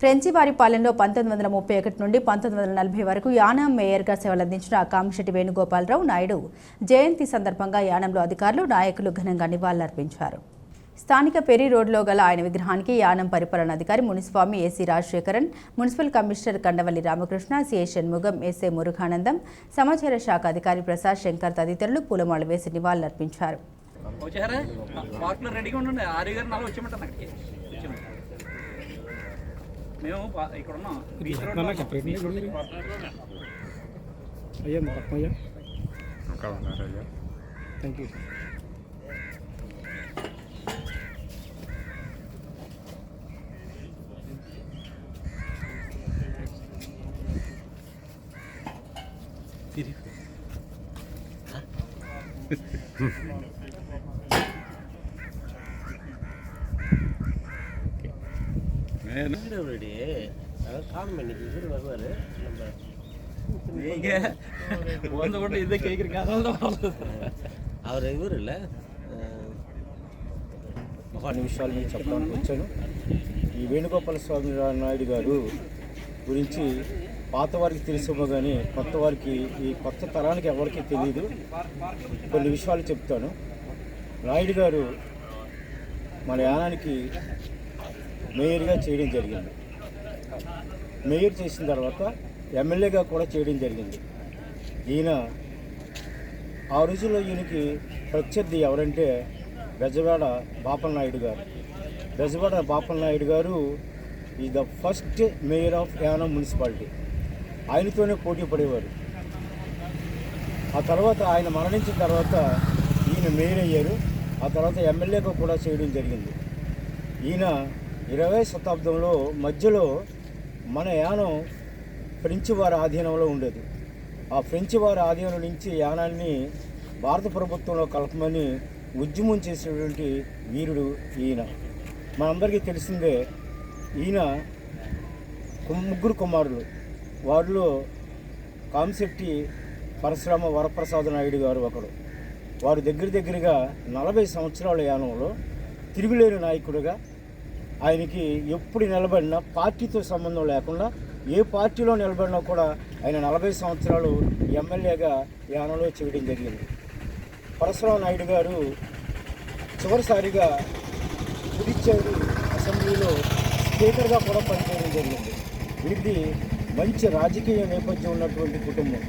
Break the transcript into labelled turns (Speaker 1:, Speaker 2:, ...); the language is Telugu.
Speaker 1: ఫ్రెంచివారి పాలనలో పంతొమ్మిది వందల ముప్పై ఒకటి నుండి పంతొమ్మిది వందల నలభై వరకు యానాం మేయర్గా సేవలందించిన కామిశెట్టి వేణుగోపాలరావు నాయుడు జయంతి సందర్భంగా యానంలో అధికారులు నాయకులు ఘనంగా నివాళులర్పించారు. స్థానిక పెరి రోడ్లో గల ఆయన విగ్రహానికి Yanam పరిపాలనాధికారి Muniswamy AC Rajasekaran municipal commissioner Kandavalli Ramakrishna CA Shanmugam SA Muruganandam సమాచార శాఖ అధికారి ప్రసాద్ శంకర్ తదితరులు పూలమాల వేసి నివాళులర్పించారు.
Speaker 2: మేము పా- ఇక్కడ ఉన్నాం బీచ్ రోడ్
Speaker 3: అన్న, separate ని ఇక్కడ ఉంది. అయ్యా మా పక్కన అయ్యా
Speaker 4: ఇంకా ఉన్నారు అయ్యా
Speaker 3: థ్యాంక్ యూ
Speaker 4: నేను
Speaker 5: ரெடி
Speaker 2: நீங்க வந்த உடனே இதை கேட்குறீங்க அதனால தான் வந்தது.
Speaker 5: அவர் இவர் இல்லை
Speaker 3: ఒక నిమిషాలు నేను చెప్పడానికి వచ్చాను ఈ వేణుగోపాల స్వామి రా- నాయుడు గారు గురించి పాత వారికి తెలుసేమో కానీ కొత్త వారికి ఈ కొత్త తరానికి ఎవరికీ తెలియదు కొన్ని విషయాలు చెప్తాను నాయుడు గారు మన యానానికి మేయర్గా చేయడం జరిగింది. మేయర్ చేసిన తర్వాత ఎమ్మెల్యేగా కూడా చేయడం జరిగింది. ఈయన ఆ రోజుల్లో ఈయనకి ప్రత్యర్థి ఎవరంటే బెజవాడ బాపల్ నాయుడు గారు. Bezawada Bapal Naidu garu is the first mayor of Yanam municipality. ఆయనతోనే పోటీ పడేవారు. ఆ తర్వాత ఆయన మరణించిన తర్వాత ఈయన మేయర్ అయ్యారు. ఆ తర్వాత ఎమ్మెల్యేగా కూడా చేయడం జరిగింది. ఈయన ఇరవై శతాబ్దంలో మధ్యలో మన యానం ఫ్రెంచ్ వారి ఆధీనంలో ఉండేది. ఆ ఫ్రెంచ్ వారి ఆధీనం నుంచి యానాన్ని భారత ప్రభుత్వంలో కలపమని ఉద్యమం చేసినటువంటి వీరుడు ఈయన. మనందరికీ తెలిసిందే ఈయన ముగ్గురు కుమారులు. వారిలో కామిశెట్టి పరశురామ వరప్రసాద నాయుడు గారు ఒకడు. వారు దగ్గర దగ్గరగా నలభై సంవత్సరాల యానంలో తిరుగులేని నాయకుడిగా ఆయనకి ఎప్పుడు నిలబడినా పార్టీతో సంబంధం లేకుండా ఏ పార్టీలో నిలబడినా కూడా ఆయన నలభై సంవత్సరాలు ఎమ్మెల్యేగా యానంలో చేయడం జరిగింది. పరశురామ నాయుడు గారు చివరిసారిగా పుదుచ్చేరి అసెంబ్లీలో స్పీకర్గా కూడా పనిచేయడం జరిగింది. వీరిది మంచి రాజకీయ నేపథ్యం ఉన్నటువంటి కుటుంబం.